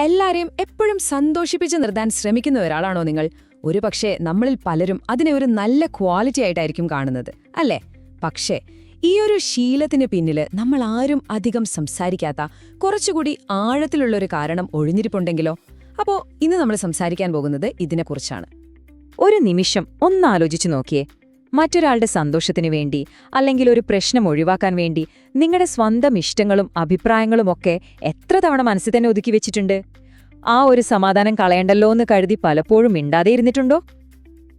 എല്ലാരെയും എപ്പോഴും സന്തോഷിപ്പിച്ച് നിർത്താൻ ശ്രമിക്കുന്ന ഒരാളാണോ നിങ്ങൾ? ഒരുപക്ഷെ നമ്മളിൽ പലരും അതിനെ ഒരു നല്ല ക്വാളിറ്റി ആയിട്ടായിരിക്കും കാണുന്നത് അല്ലേ? പക്ഷേ ഈ ഒരു ശീലത്തിന് പിന്നിൽ നമ്മൾ ആരും അധികം സംസാരിക്കാത്ത കുറച്ചുകൂടി ആഴത്തിലുള്ള ഒരു കാരണം ഒഴിഞ്ഞിരിപ്പുണ്ടെങ്കിലോ? അപ്പോൾ ഇന്ന് നമ്മൾ സംസാരിക്കാൻ പോകുന്നത് ഇതിനെക്കുറിച്ചാണ്. ഒരു നിമിഷം ഒന്നാലോചിച്ചു നോക്കിയേ. മറ്റൊരാളുടെ സന്തോഷത്തിനു വേണ്ടി അല്ലെങ്കിൽ ഒരു പ്രശ്നം ഒഴിവാക്കാൻ വേണ്ടി നിങ്ങളുടെ സ്വന്തം ഇഷ്ടങ്ങളും അഭിപ്രായങ്ങളുമൊക്കെ എത്ര തവണ മനസ്സിൽ തന്നെ ഒതുക്കി വെച്ചിട്ടുണ്ട്? ആ ഒരു സമാധാനം കളയണ്ടല്ലോ എന്ന് കരുതി പലപ്പോഴും മിണ്ടാതെ ഇരുന്നിട്ടുണ്ടോ?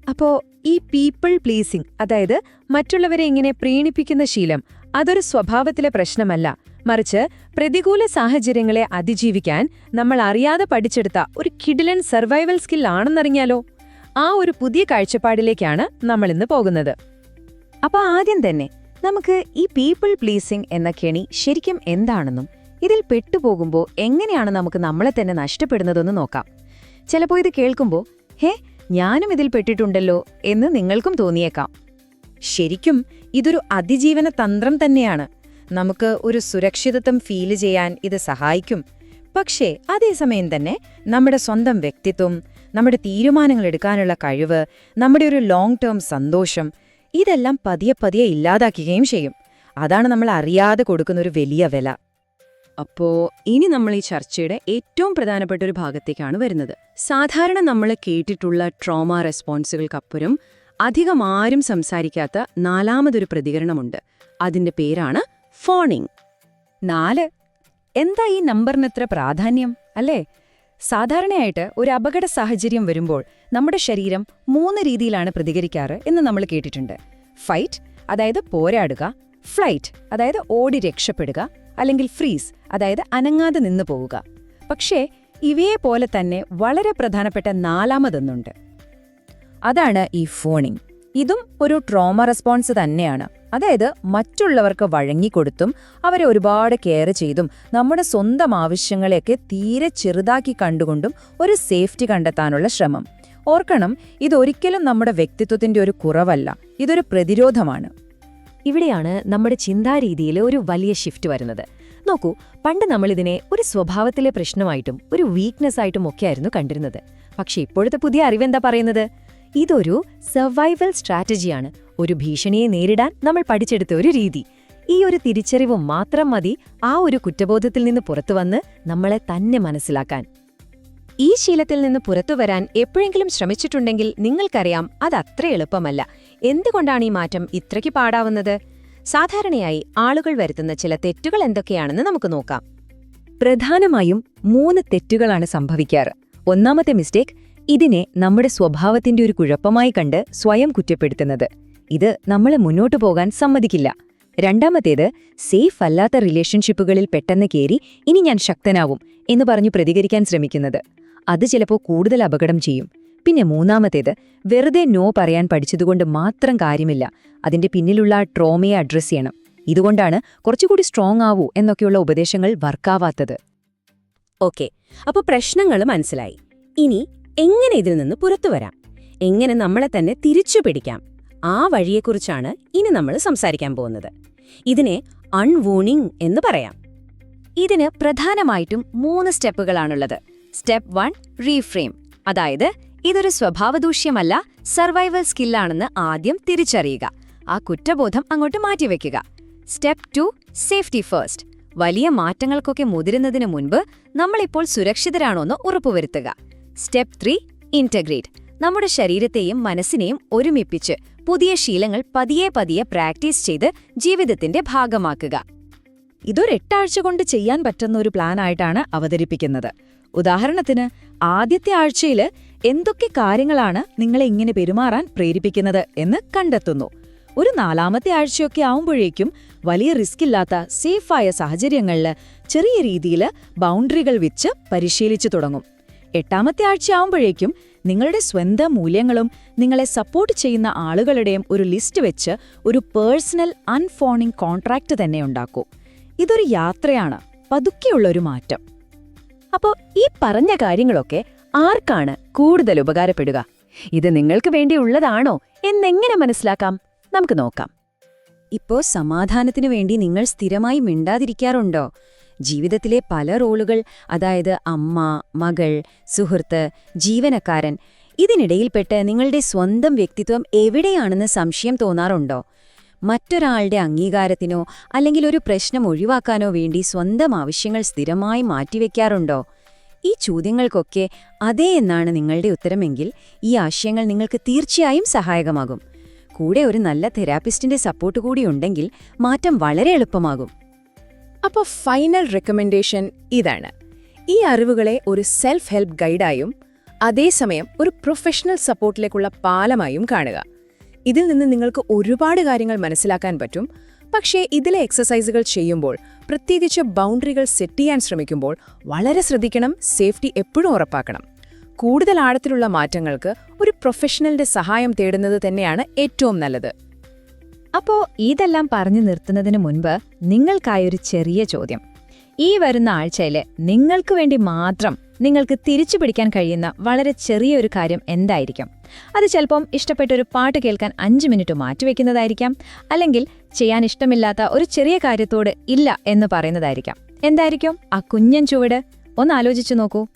അപ്പോ ഈ പീപ്പിൾ പ്ലീസിംഗ് അതായത് മറ്റുള്ളവരെ ഇങ്ങനെ പ്രീണിപ്പിക്കുന്ന ശീലം അതൊരു സ്വഭാവത്തിലെ പ്രശ്നമല്ല. മറിച്ച് പ്രതികൂല സാഹചര്യങ്ങളെ അതിജീവിക്കാൻ നമ്മൾ അറിയാതെ പഠിച്ചെടുത്ത ഒരു കിഡിലൻ സർവൈവൽ സ്കിൽ ആണെന്നറിഞ്ഞാലോ? ആ ഒരു പുതിയ കാഴ്ചപ്പാടിലേക്കാണ് നമ്മൾ ഇന്ന് പോകുന്നത്. അപ്പോൾ ആദ്യം തന്നെ നമുക്ക് ഈ പീപ്പിൾ പ്ലീസിംഗ് എന്ന കെണി ശരിക്കും എന്താണെന്നും ഇതിൽ പെട്ടുപോകുമ്പോൾ എങ്ങനെയാണ് നമുക്ക് നമ്മളെ തന്നെ നഷ്ടപ്പെടുന്നതെന്ന് നോക്കാം. ചിലപ്പോൾ ഇത് കേൾക്കുമ്പോൾ ഹേ ഞാനും ഇതിൽ പെട്ടിട്ടുണ്ടല്ലോ എന്ന് നിങ്ങൾക്കും തോന്നിയേക്കാം. ശരിക്കും ഇതൊരു അതിജീവന തന്ത്രം തന്നെയാണ്. നമുക്ക് ഒരു സുരക്ഷിതത്വം ഫീൽ ചെയ്യാൻ ഇത് സഹായിക്കും. പക്ഷേ അതേസമയം തന്നെ നമ്മുടെ സ്വന്തം വ്യക്തിത്വം നമ്മുടെ തീരുമാനങ്ങൾ എടുക്കാനുള്ള കഴിവ് നമ്മുടെ ഒരു ലോങ് ടേം സന്തോഷം ഇതെല്ലാം പതിയെ പതിയെ ഇല്ലാതാക്കുകയും ചെയ്യും. അതാണ് നമ്മൾ അറിയാതെ കൊടുക്കുന്ന ഒരു വലിയ വില. അപ്പോ ഇനി നമ്മൾ ഈ ചർച്ചയുടെ ഏറ്റവും പ്രധാനപ്പെട്ട ഒരു ഭാഗത്തേക്കാണ് വരുന്നത്. സാധാരണ നമ്മൾ കേട്ടിട്ടുള്ള ട്രോമ റെസ്പോൺസുകൾക്കപ്പുറം അധികം ആരും സംസാരിക്കാത്ത നാലാമതൊരു പ്രതികരണമുണ്ട്. അതിന്റെ പേരാണ് ഫോണിംഗ് നാല് എന്താ ഈ നമ്പറിനെത്ര പ്രാധാന്യം? അല്ലേ? സാധാരണയായിട്ട് ഒരു അപകട സാഹചര്യം വരുമ്പോൾ നമ്മുടെ ശരീരം മൂന്ന് രീതിയിലാണ് പ്രതികരിക്കാറ് എന്ന് നമ്മൾ കേട്ടിട്ടുണ്ട്. ഫൈറ്റ് അതായത് പോരാടുക. ഫ്ലൈറ്റ് അതായത് ഓടി രക്ഷപ്പെടുക. അല്ലെങ്കിൽ ഫ്രീസ് അതായത് അനങ്ങാതെ നിന്നു പോവുക. പക്ഷേ ഇവയെ പോലെ തന്നെ വളരെ പ്രധാനപ്പെട്ട നാലാമതൊന്നുണ്ട്. അതാണ് ഈ ഫോണിംഗ്. ഇതും ഒരു ട്രോമ റെസ്പോൺസ് തന്നെയാണ്. അതായത് മറ്റുള്ളവർക്ക് വഴങ്ങിക്കൊടുത്തും അവരെ ഒരുപാട് കെയർ ചെയ്തും നമ്മുടെ സ്വന്തം ആവശ്യങ്ങളെയൊക്കെ തീരെ ചെറുതാക്കി കണ്ടുകൊണ്ടും ഒരു സേഫ്റ്റി കണ്ടെത്താനുള്ള ശ്രമം. ഓർക്കണം ഇതൊരിക്കലും നമ്മുടെ വ്യക്തിത്വത്തിന്റെ ഒരു കുറവല്ല ഇതൊരു പ്രതിരോധമാണ്. ഇവിടെയാണ് നമ്മുടെ ചിന്താരീതിയിൽ ഒരു വലിയ ഷിഫ്റ്റ് വരുന്നത്. നോക്കൂ പണ്ട് നമ്മളിതിനെ ഒരു സ്വഭാവത്തിലെ പ്രശ്നമായിട്ടും ഒരു വീക്ക്നെസ് ആയിട്ടും ഒക്കെയായിരുന്നു കണ്ടിരുന്നത്. പക്ഷേ ഇപ്പോഴത്തെ പുതിയ അറിവെന്താ പറയുന്നത്? ഇതൊരു സർവൈവൽ സ്ട്രാറ്റജിയാണ് ഒരു ഭീഷണിയെ നേരിടാൻ നമ്മൾ പഠിച്ചെടുത്ത ഒരു രീതി. ഈ ഒരു തിരിച്ചറിവ് മാത്രം മതി ആ ഒരു കുറ്റബോധത്തിൽ നിന്ന് പുറത്തുവന്ന് നമ്മളെ തന്നെ മനസ്സിലാക്കാൻ. ഈ ശീലത്തിൽ നിന്ന് പുറത്തുവരാൻ എപ്പോഴെങ്കിലും ശ്രമിച്ചിട്ടുണ്ടെങ്കിൽ നിങ്ങൾക്കറിയാം അതത്ര എളുപ്പമല്ല. എന്തുകൊണ്ടാണ് ഈ മാറ്റം ഇത്രയ്ക്ക് പാടാവുന്നത്? സാധാരണയായി ആളുകൾ വരുത്തുന്ന ചില തെറ്റുകൾ എന്തൊക്കെയാണെന്ന് നമുക്ക് നോക്കാം. പ്രധാനമായും മൂന്ന് തെറ്റുകളാണ് സംഭവിക്കാറ്. ഒന്നാമത്തെ മിസ്റ്റേക്ക് ഇതിനെ നമ്മുടെ സ്വഭാവത്തിന്റെ ഒരു കുഴപ്പമായി കണ്ട് സ്വയം കുറ്റപ്പെടുത്തുന്നത്. ഇത് നമ്മളെ മുന്നോട്ടു പോകാൻ സമ്മതിക്കില്ല. രണ്ടാമത്തേത് സേഫ് അല്ലാത്ത റിലേഷൻഷിപ്പുകളിൽ പെട്ടെന്ന് കേറി ഇനി ഞാൻ ശക്തനാവും എന്ന് പറഞ്ഞു പ്രതികരിക്കാൻ ശ്രമിക്കുന്നത്. അത് ചിലപ്പോൾ കൂടുതൽ അപകടം ചെയ്യും. പിന്നെ മൂന്നാമത്തേത് വെറുതെ നോ പറയാൻ പഠിച്ചതുകൊണ്ട് മാത്രം കാര്യമില്ല. അതിന്റെ പിന്നിലുള്ള ട്രോമയെ അഡ്രസ് ചെയ്യണം. ഇതുകൊണ്ടാണ് കുറച്ചുകൂടി സ്ട്രോങ് ആവൂ എന്നൊക്കെയുള്ള ഉപദേശങ്ങൾ വർക്കാവാത്തത് ഓക്കെ. അപ്പോൾ പ്രശ്നങ്ങൾ മനസ്സിലായി. ഇനി എങ്ങനെ ഇതിൽ നിന്ന് പുറത്തു വരാം? എങ്ങനെ നമ്മളെ തന്നെ തിരിച്ചു പിടിക്കാം? ആ വഴിയെക്കുറിച്ചാണ് ഇനി നമ്മൾ സംസാരിക്കാൻ പോകുന്നത്. ഇതിനെ അൺവൂണിംഗ് എന്ന് പറയാം. ഇതിന് പ്രധാനമായിട്ടും മൂന്ന് സ്റ്റെപ്പുകളാണുള്ളത്. സ്റ്റെപ്പ് വൺ റീഫ്രെയിം അതായത് ഇതൊരു സ്വഭാവദൂഷ്യമല്ല സർവൈവൽ സ്കില്ലാണെന്ന് ആദ്യം തിരിച്ചറിയുക. ആ കുറ്റബോധം അങ്ങോട്ട് മാറ്റിവെക്കുക. സ്റ്റെപ്പ് ടു സേഫ്റ്റി ഫസ്റ്റ് വലിയ മാറ്റങ്ങൾക്കൊക്കെ മുതിരുന്നതിന് മുൻപ് നമ്മളിപ്പോൾ സുരക്ഷിതരാണോ എന്ന് ഉറപ്പുവരുത്തുക. സ്റ്റെപ്പ് ത്രീ ഇന്റഗ്രേറ്റ് നമ്മുടെ ശരീരത്തെയും മനസ്സിനെയും ഒരുമിപ്പിച്ച് പുതിയ ശീലങ്ങൾ പതിയെ പതിയെ പ്രാക്ടീസ് ചെയ്ത് ജീവിതത്തിന്റെ ഭാഗമാക്കുക. ഇതൊരു എട്ടാഴ്ച കൊണ്ട് ചെയ്യാൻ പറ്റുന്ന ഒരു പ്ലാൻ ആയിട്ടാണ് അവതരിപ്പിക്കുന്നത്. ഉദാഹരണത്തിന് ആദ്യത്തെ ആഴ്ചയിൽ എന്തൊക്കെ കാര്യങ്ങളാണ് നിങ്ങളെ ഇങ്ങനെ പെരുമാറാൻ പ്രേരിപ്പിക്കുന്നത് എന്ന് കണ്ടെത്തുന്നു. ഒരു നാലാമത്തെ ആഴ്ചയൊക്കെ ആവുമ്പോഴേക്കും വലിയ റിസ്ക് ഇല്ലാത്ത സേഫായ സാഹചര്യങ്ങളിൽ ചെറിയ രീതിയിൽ ബൗണ്ടറികൾ വെച്ച് പരിശീലിച്ചു തുടങ്ങും. എട്ടാമത്തെ ആഴ്ച ആവുമ്പോഴേക്കും നിങ്ങളുടെ സ്വന്തം മൂല്യങ്ങളും നിങ്ങളെ സപ്പോർട്ട് ചെയ്യുന്ന ആളുകളുടെയും ഒരു ലിസ്റ്റ് വെച്ച് ഒരു പേഴ്സണൽ അൺഫോണിംഗ് കോൺട്രാക്റ്റ് തന്നെ ഉണ്ടാക്കൂ. ഇതൊരു യാത്രയാണ്. പതുക്കെയുള്ളൊരു മാറ്റം. അപ്പോൾ ഈ പറഞ്ഞ കാര്യങ്ങളൊക്കെ ആർക്കാണ് കൂടുതൽ ഉപകാരപ്പെടുക? ഇത് നിങ്ങൾക്ക് വേണ്ടിയുള്ളതാണോ എന്നെങ്ങനെ മനസ്സിലാക്കാം? നമുക്ക് നോക്കാം. ഇപ്പോ സമാധാനത്തിനു വേണ്ടി നിങ്ങൾ സ്ഥിരമായി മിണ്ടാതിരിക്കാറുണ്ടോ? ജീവിതത്തിലെ പല റോളുകൾ അതായത് അമ്മ മകൾ സുഹൃത്ത് ജീവനക്കാരൻ ഇതിനിടയിൽപ്പെട്ട് നിങ്ങളുടെ സ്വന്തം വ്യക്തിത്വം എവിടെയാണെന്ന് സംശയം തോന്നാറുണ്ടോ? മറ്റൊരാളുടെ അംഗീകാരത്തിനോ അല്ലെങ്കിൽ ഒരു പ്രശ്നം ഒഴിവാക്കാനോ വേണ്ടി സ്വന്തം ആവശ്യങ്ങൾ സ്ഥിരമായി മാറ്റിവെക്കാറുണ്ടോ? ഈ ചോദ്യങ്ങൾക്കൊക്കെ അതേ എന്നാണ് നിങ്ങളുടെ ഉത്തരമെങ്കിൽ ഈ ആശയങ്ങൾ നിങ്ങൾക്ക് തീർച്ചയായും സഹായകമാകും. കൂടെ ഒരു നല്ല തെറാപ്പിസ്റ്റിന്റെ സപ്പോർട്ട് കൂടി ഉണ്ടെങ്കിൽ മാറ്റം വളരെ എളുപ്പമാകും. അപ്പോൾ ഫൈനൽ റെക്കമെൻഡേഷൻ ഇതാണ്. ഈ അറിവുകളെ ഒരു സെൽഫ് ഹെൽപ്പ് ഗൈഡായും അതേസമയം ഒരു പ്രൊഫഷണൽ സപ്പോർട്ടിലേക്കുള്ള പാലമായും കാണുക. ഇതിൽ നിന്ന് നിങ്ങൾക്ക് ഒരുപാട് കാര്യങ്ങൾ മനസ്സിലാക്കാൻ പറ്റും. പക്ഷേ ഇതിലെ എക്സസൈസുകൾ ചെയ്യുമ്പോൾ പ്രത്യേകിച്ച് ബൗണ്ടറികൾ സെറ്റ് ചെയ്യാൻ ശ്രമിക്കുമ്പോൾ വളരെ ശ്രദ്ധിക്കണം സേഫ്റ്റി എപ്പോഴും ഉറപ്പാക്കണം. കൂടുതൽ ആഴത്തിലുള്ള മാറ്റങ്ങൾക്ക് ഒരു പ്രൊഫഷണലിന്റെ സഹായം തേടുന്നത് തന്നെയാണ് ഏറ്റവും നല്ലത്. അപ്പോ ഇതെല്ലാം പറഞ്ഞു നിർത്തുന്നതിന് മുൻപ് നിങ്ങൾക്കായൊരു ചെറിയ ചോദ്യം. ഈ വരുന്ന ആഴ്ചയിൽ നിങ്ങൾക്ക് വേണ്ടി മാത്രം നിങ്ങൾക്ക് തിരിച്ചു പിടിക്കാൻ കഴിയുന്ന വളരെ ചെറിയൊരു കാര്യം എന്തായിരിക്കും? അത് ചിലപ്പം ഇഷ്ടപ്പെട്ട ഒരു പാട്ട് കേൾക്കാൻ അഞ്ച് മിനിറ്റ് മാറ്റിവെക്കുന്നതായിരിക്കാം അല്ലെങ്കിൽ ചെയ്യാൻ ഇഷ്ടമില്ലാത്ത ഒരു ചെറിയ കാര്യത്തോട് ഇല്ല എന്ന് പറയുന്നതായിരിക്കാം. എന്തായിരിക്കും? ആ കുഞ്ഞൻ ചുവട്. ഒന്ന് ആലോചിച്ചു നോക്കൂ.